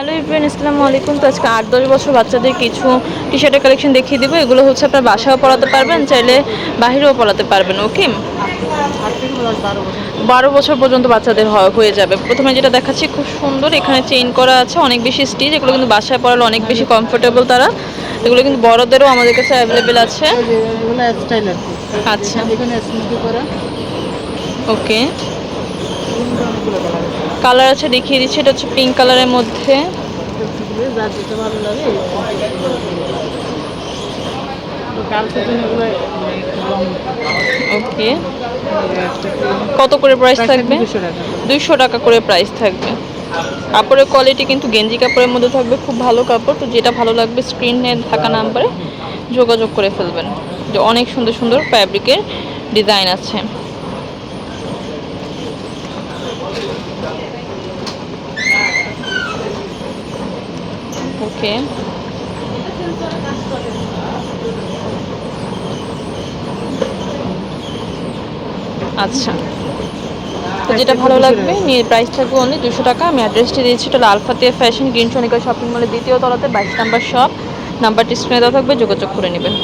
Hello Ibrahim আসসালামু আলাইকুম তো আজকে আট দশ বছর বাচ্চাদের কিছু টি শার্টের কালেকশন দেখিয়ে দেবো। এগুলো হচ্ছে আপনার বাসাও পড়াতে পারবেন চাইলে বাহিরেও পড়াতে পারবেন ওকে বারো বছর পর্যন্ত বাচ্চাদের হয়ে যাবে। প্রথমে যেটা দেখাচ্ছি খুব সুন্দর। এখানে চেইন করা আছে অনেক বেশি স্টিচ এগুলো কিন্তু বাসায় পড়ালে অনেক বেশি কমফোর্টেবল তারা। এগুলো কিন্তু বড়দেরও আমাদের কাছে অ্যাভেলেবেল আছে। আচ্ছা। ওকে কালার আছে দেখিয়ে দিচ্ছি এটা হচ্ছে পিঙ্ক কালারের মধ্যে। ওকে কত করে প্রাইস থাকবে? দুইশো টাকা। করে প্রাইস থাকবে। কাপড়ের কোয়ালিটি কিন্তু গেঞ্জি কাপড়ের মধ্যে থাকবে খুব ভালো কাপড়। তো যেটা ভালো লাগবে স্ক্রিনে থাকা নাম্বারে যোগাযোগ করে ফেলবেন। যে অনেক সুন্দর সুন্দর ফ্যাব্রিকের ডিজাইন আছে। ওকে আচ্ছা। তো যেটা ভালো লাগবে নিয়ে প্রাইস থাকবে অনলি দুশো টাকা। আমি অ্যাড্রেসটি দিয়েছি এটা Alfatia fashion green Sonika shopping মলের দ্বিতীয় তলাতে বাইশ নাম্বার শপ নাম্বারটি স্ক্রিনে দেওয়া থাকবে যোগাযোগ করে নেবেন।